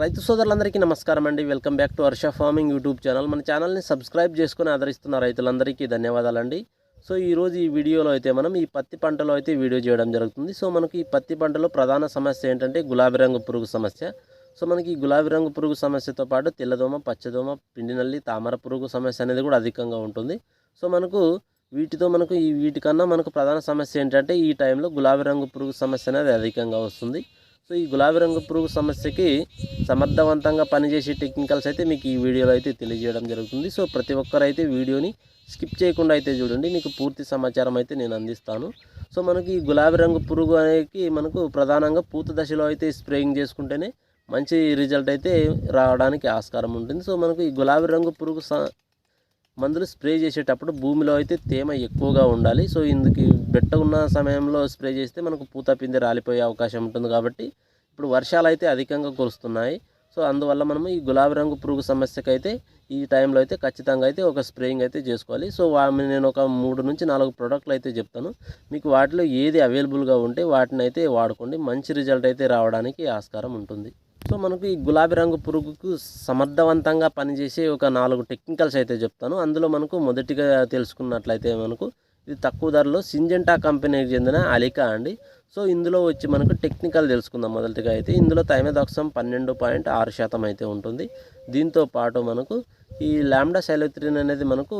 రైతు సోదరులందరికీ నమస్కారం అండి. Welcome back to Harsha farming YouTube channel. మన ఛానల్ని సబ్స్క్రైబ్ చేసుకుని ఆదరిస్తున్న రైతులందరికీ ధన్యవాదాలండి. సో ఈరోజు ఈ వీడియోలో అయితే మనం ఈ పత్తి పంటలో అయితే వీడియో చేయడం జరుగుతుంది. సో మనకి ఈ పత్తి పంటలో ప్రధాన సమస్య ఏంటంటే గులాబీ రంగు పురుగు సమస్య. సో మనకి ఈ గులాబీ రంగు పురుగు సమస్యతో పాటు తెల్లదోమ పచ్చదోమ పిండి నల్లి తామర పురుగు సమస్య అనేది కూడా అధికంగా ఉంటుంది. సో మనకు వీటితో మనకు ఈ వీటికన్నా మనకు ప్రధాన సమస్య ఏంటంటే ఈ టైంలో గులాబీ రంగు పురుగు సమస్య అనేది అధికంగా వస్తుంది. సో ఈ గులాబీ రంగు పురుగు సమస్యకి సమర్థవంతంగా పనిచేసే టెక్నికల్స్ అయితే మీకు ఈ వీడియోలో అయితే తెలియజేయడం జరుగుతుంది. సో ప్రతి ఒక్కరైతే వీడియోని స్కిప్ చేయకుండా అయితే చూడండి. మీకు పూర్తి సమాచారం అయితే నేను అందిస్తాను. సో మనకి ఈ గులాబీ రంగు పురుగు అనేది మనకు ప్రధానంగా పూత దశలో అయితే స్ప్రేయింగ్ చేసుకుంటేనే మంచి రిజల్ట్ అయితే రావడానికి ఆస్కారం ఉంటుంది. సో మనకు ఈ గులాబీ రంగు పురుగు స- మందులు స్ప్రే చేసేటప్పుడు భూమిలో అయితే తేమ ఎక్కువగా ఉండాలి. సో ఇందుకు బెట్ట ఉన్న సమయంలో స్ప్రే చేస్తే మనకు పూత పిండి రాలిపోయే అవకాశం ఉంటుంది కాబట్టి ఇప్పుడు వర్షాలు అయితే అధికంగా కురుస్తున్నాయి. సో అందువల్ల మనము ఈ గులాబీ రంగు పురుగు సమస్యకైతే ఈ టైంలో అయితే ఖచ్చితంగా అయితే ఒక స్ప్రేయింగ్ అయితే చేసుకోవాలి. సో నేను ఒక మూడు నుంచి నాలుగు ప్రోడక్ట్లు అయితే చెప్తాను. మీకు వాటిలో ఏది అవైలబుల్గా ఉంటే వాటిని అయితే వాడుకోండి. మంచి రిజల్ట్ అయితే రావడానికి ఆస్కారం ఉంటుంది. సో మనకు ఈ గులాబీ రంగు పురుగుకు సమర్థవంతంగా పనిచేసే ఒక నాలుగు టెక్నికల్స్ అయితే చెప్తాను. అందులో మనకు మొదటిగా తెలుసుకున్నట్లయితే మనకు ఇది తక్కువ ధరలో సింజెంటా కంపెనీకి చెందిన అలికా అండి. సో ఇందులో వచ్చి మనకు టెక్నికల్ తెలుసుకుందాం మొదటిగా అయితే. ఇందులో థైమెదాక్సం పన్నెండు పాయింట్ ఆరు శాతం అయితే ఉంటుంది. దీంతో పాటు మనకు ఈ ల్యాండా సైలోత్రిన్ అనేది మనకు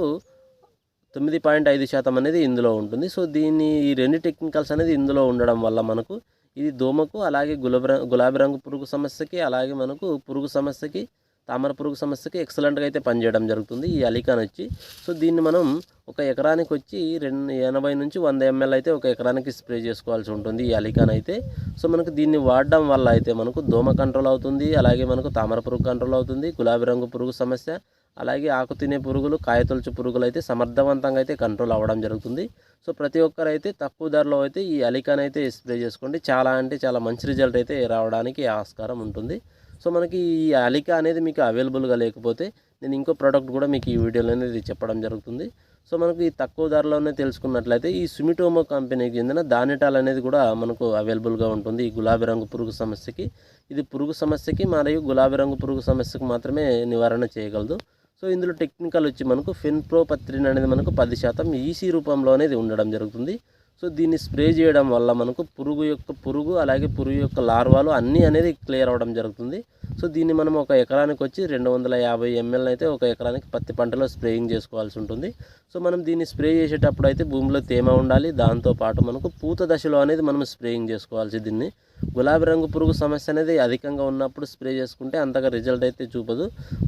తొమ్మిది పాయింట్ ఐదు శాతం అనేది ఇందులో ఉంటుంది. సో దీన్ని ఈ రెండు టెక్నికల్స్ అనేది ఇందులో ఉండడం వల్ల మనకు ఇది దోమకు అలాగే గులాబీ రంగు గులాబీ రంగు పురుగు సమస్యకి అలాగే మనకు పురుగు సమస్యకి తామర పురుగు సమస్యకి ఎక్సలెంట్గా అయితే పనిచేయడం జరుగుతుంది. ఈ అలికాన్ వచ్చి సో దీన్ని మనం ఒక ఎకరానికి వచ్చి రెండు ఎనభై నుంచి వంద ఎంఎల్ అయితే ఒక ఎకరానికి స్ప్రే చేసుకోవాల్సి ఉంటుంది ఈ అలికాన్ అయితే. సో మనకు దీన్ని వాడడం వల్ల అయితే మనకు దోమ కంట్రోల్ అవుతుంది అలాగే మనకు తామర పురుగు కంట్రోల్ అవుతుంది గులాబీ రంగు పురుగు సమస్య అలాగే ఆకు తినే పురుగులు కాయతొలుచు పురుగులు అయితే సమర్థవంతంగా అయితే కంట్రోల్ అవ్వడం జరుగుతుంది. సో ప్రతి ఒక్కరు అయితే తక్కువ ధరలో అయితే ఈ అలికాన్ అయితే స్ప్రే చేసుకోండి. చాలా అంటే చాలా మంచి రిజల్ట్ అయితే రావడానికి ఆస్కారం ఉంటుంది. సో మనకి ఈ అలికా అనేది మీకు అవైలబుల్గా లేకపోతే నేను ఇంకో ప్రోడక్ట్ కూడా మీకు ఈ వీడియోలో అనేది చెప్పడం జరుగుతుంది. సో మనకు ఈ తక్కువ ధరలోనే తెలుసుకున్నట్లయితే ఈ సుమిటోమో కంపెనీకి చెందిన దానిటాల్ అనేది కూడా మనకు అవైలబుల్గా ఉంటుంది ఈ గులాబీ రంగు పురుగు సమస్యకి. ఇది పురుగు సమస్యకి మరియు గులాబీ రంగు పురుగు సమస్యకు మాత్రమే నివారణ చేయగలదు. సో ఇందులో టెక్నికల్ వచ్చి మనకు ఫెన్ప్రో పత్రిన్ అనేది మనకు పది శాతం ఈసీ రూపంలో అనేది ఉండడం జరుగుతుంది. సో దీన్ని స్ప్రే చేయడం వల్ల మనకు పురుగు యొక్క పురుగు అలాగే పురుగు యొక్క లార్వాలు అన్నీ అనేది క్లియర్ అవ్వడం జరుగుతుంది. సో దీన్ని మనం ఒక ఎకరానికి వచ్చి రెండు వందల యాభై ఎంఎల్ అయితే ఒక ఎకరానికి పత్తి పంటలో స్ప్రేయింగ్ చేసుకోవాల్సి ఉంటుంది. సో మనం దీన్ని స్ప్రే చేసేటప్పుడు అయితే భూమిలో తేమ ఉండాలి. దాంతోపాటు మనకు పూత దశలో అనేది మనం స్ప్రేయింగ్ చేసుకోవాల్సి దీన్ని గులాబీ రంగు పురుగు సమస్య అనేది అధికంగా ఉన్నప్పుడు స్ప్రే చేసుకుంటే అంతగా రిజల్ట్ అయితే చూపదు.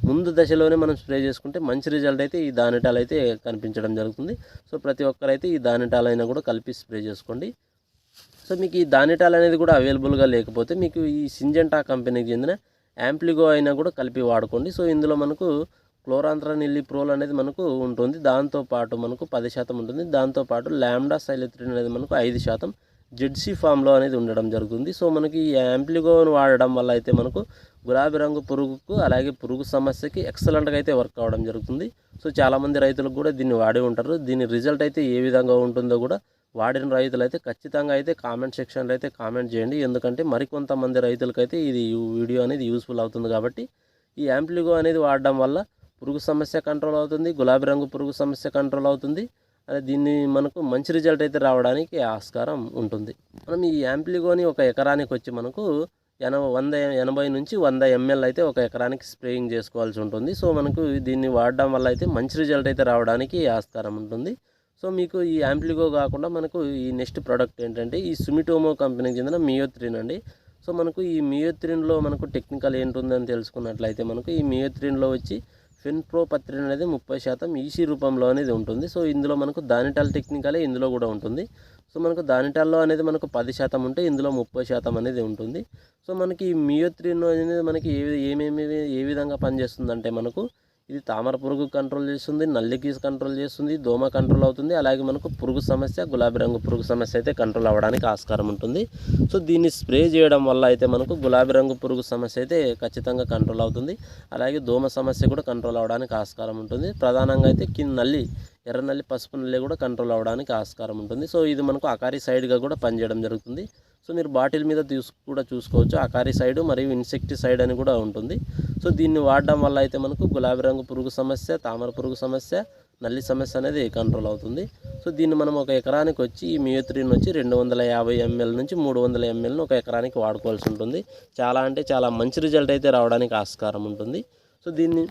ముందు దశలోనే మనం స్ప్రే చేసుకుంటే మంచి రిజల్ట్ అయితే ఈ దానిటాలు అయితే కనిపించడం జరుగుతుంది. సో ప్రతి ఒక్కరైతే ఈ దానిటాలైనా అయినా కూడా కలిపి స్ప్రే చేసుకోండి. సో మీకు ఈ దానిటాలు అనేది కూడా అవైలబుల్గా లేకపోతే మీకు ఈ సింజెంటా కంపెనీకి చెందిన యాంప్లిగో అయినా కూడా కలిపి వాడుకోండి. సో ఇందులో మనకు క్లోరాంత్రా నిల్లి ప్రోల్ అనేది మనకు ఉంటుంది. దాంతోపాటు మనకు పది శాతం ఉంటుంది. దాంతోపాటు ల్యాండా సైలిత్రిన్ అనేది మనకు ఐదు శాతం. జెడ్సీ ఫామ్లో అనేది ఉండడం జరుగుతుంది. సో మనకి ఈ యాంప్లిగోను వాడడం వల్ల అయితే మనకు గులాబీ రంగు పురుగుకు అలాగే పురుగు సమస్యకి ఎక్సలెంట్గా అయితే వర్క్ అవ్వడం జరుగుతుంది. సో చాలామంది రైతులకు కూడా దీన్ని వాడి ఉంటారు. దీని రిజల్ట్ అయితే ఏ విధంగా ఉంటుందో కూడా వాడిన రైతులు అయితే ఖచ్చితంగా అయితే కామెంట్ సెక్షన్లో అయితే కామెంట్ చేయండి. ఎందుకంటే మరికొంతమంది రైతులకైతే ఇది వీడియో అనేది యూస్ఫుల్ అవుతుంది కాబట్టి ఈ యాంప్లిగో అనేది వాడడం వల్ల పురుగు సమస్య కంట్రోల్ అవుతుంది గులాబీ రంగు పురుగు సమస్య కంట్రోల్ అవుతుంది. దీన్ని మనకు మంచి రిజల్ట్ అయితే రావడానికి ఆస్కారం ఉంటుంది. మనం ఈ యాంప్లిగోని ఒక ఎకరానికి వచ్చి మనకు ఎనభై వంద ఎనభై నుంచి వంద ఎంఎల్ అయితే ఒక ఎకరానికి స్ప్రేయింగ్ చేసుకోవాల్సి ఉంటుంది. సో మనకు దీన్ని వాడడం వల్ల అయితే మంచి రిజల్ట్ అయితే రావడానికి ఆస్కారం ఉంటుంది. సో మీకు ఈ యాంప్లిగో కాకుండా మనకు ఈ నెక్స్ట్ ప్రోడక్ట్ ఏంటంటే ఈ సుమిటోమో కంపెనీకి చెందిన మియోత్రిన్ అండి. సో మనకు ఈ మియోత్రిన్లో మనకు టెక్నికల్ ఏంటుందని తెలుసుకున్నట్లయితే మనకు ఈ మియోత్రిన్లో వచ్చి ఫిన్ప్రో పత్రిక అనేది ముప్పై శాతం ఈసీ రూపంలో అనేది ఉంటుంది. సో ఇందులో మనకు దానిటాల్ టెక్నికలే ఇందులో కూడా ఉంటుంది. సో మనకు దానిటాల్లో అనేది మనకు పది శాతం ఉంటే ఇందులో ముప్పై శాతం అనేది ఉంటుంది. సో మనకి మియోత్రిన్ అనేది మనకి ఏ ఏమేమి ఏ విధంగా పనిచేస్తుందంటే మనకు ఇది తామర పురుగు కంట్రోల్ చేస్తుంది నల్లికి కంట్రోల్ చేస్తుంది దోమ కంట్రోల్ అవుతుంది అలాగే మనకు పురుగు సమస్య గులాబీ రంగు పురుగు సమస్య అయితే కంట్రోల్ అవ్వడానికి ఆస్కారం ఉంటుంది. సో దీన్ని స్ప్రే చేయడం వల్ల అయితే మనకు గులాబీ రంగు పురుగు సమస్య అయితే ఖచ్చితంగా కంట్రోల్ అవుతుంది. అలాగే దోమ సమస్య కూడా కంట్రోల్ అవ్వడానికి ఆస్కారం ఉంటుంది. ప్రధానంగా అయితే కింద నల్లి ఎర్ర నల్లి పసుపు నల్లి కూడా కంట్రోల్ అవ్వడానికి ఆస్కారం ఉంటుంది. సో ఇది మనకు అకారి సైడ్గా కూడా పనిచేయడం జరుగుతుంది. సో మీరు బాటిల్ మీద తీసు కూడా చూసుకోవచ్చు. అకారి సైడ్ మరియు ఇన్సెక్టిసైడ్ అని కూడా ఉంటుంది. సో దీన్ని వాడడం వల్ల అయితే మనకు గులాబీ రంగు పురుగు సమస్య తామర పురుగు సమస్య నల్లి సమస్య అనేది కంట్రోల్ అవుతుంది. సో దీన్ని మనం ఒక ఎకరానికి వచ్చి ఈ మియోత్రిన్ వచ్చి రెండు వందల యాభై ఎంఎల్ నుంచి మూడు వందల ఎంఎల్ను ఒక ఎకరానికి వాడుకోవాల్సి ఉంటుంది. చాలా అంటే చాలా మంచి రిజల్ట్ అయితే రావడానికి ఆస్కారం ఉంటుంది. సో దీన్ని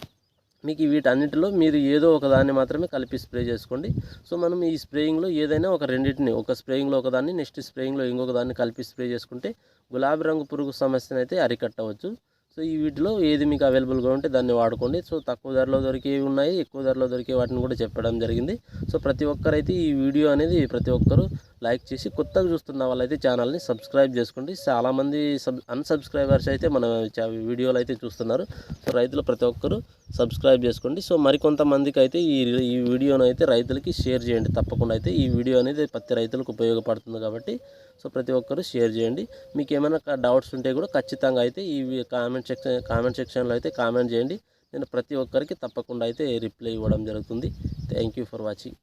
మీకు వీటన్నిటిలో మీరు ఏదో ఒక దాన్ని మాత్రమే కలిపి స్ప్రే చేసుకోండి. సో మనం ఈ స్ప్రేయింగ్లో ఏదైనా ఒక రెండింటిని ఒక స్ప్రేయింగ్లో ఒకదాన్ని నెక్స్ట్ స్ప్రేయింగ్లో ఇంకొక దాన్ని కలిపి స్ప్రే చేసుకుంటే గులాబీ రంగు పురుగు సమస్యను అయితే అరికట్టవచ్చు. సో ఈ వీటిలో ఏది మీకు అవైలబుల్గా ఉంటే దాన్ని వాడుకోండి. సో తక్కువ ధరలో దొరికేవి ఉన్నాయి ఎక్కువ ధరలో దొరికే వాటిని కూడా చెప్పడం జరిగింది. సో ప్రతి ఒక్కరైతే ఈ వీడియో అనేది ప్రతి ఒక్కరు లైక్ చేసి కొత్తగా చూస్తున్న వాళ్ళైతే ఛానల్ని సబ్స్క్రైబ్ చేసుకోండి. చాలామంది సబ్ అన్సబ్స్క్రైబర్స్ అయితే మన వీడియోలు అయితే చూస్తున్నారు. సో రైతులు ప్రతి ఒక్కరు సబ్స్క్రైబ్ చేసుకోండి. సో మరికొంతమందికి అయితే ఈ ఈ వీడియోను అయితే రైతులకి షేర్ చేయండి. తప్పకుండా అయితే ఈ వీడియో అనేది పత్తి రైతులకు ఉపయోగపడుతుంది కాబట్టి సో ప్రతి ఒక్కరు షేర్ చేయండి. మీకు ఏమైనా డౌట్స్ ఉంటే కూడా ఖచ్చితంగా అయితే ఈ కామెంట్ సెక్షన్ కామెంట్ సెక్షన్లో అయితే కామెంట్ చేయండి. నేను ప్రతి ఒక్కరికి తప్పకుండా అయితే రిప్లై ఇవ్వడం జరుగుతుంది. Thank you for watching.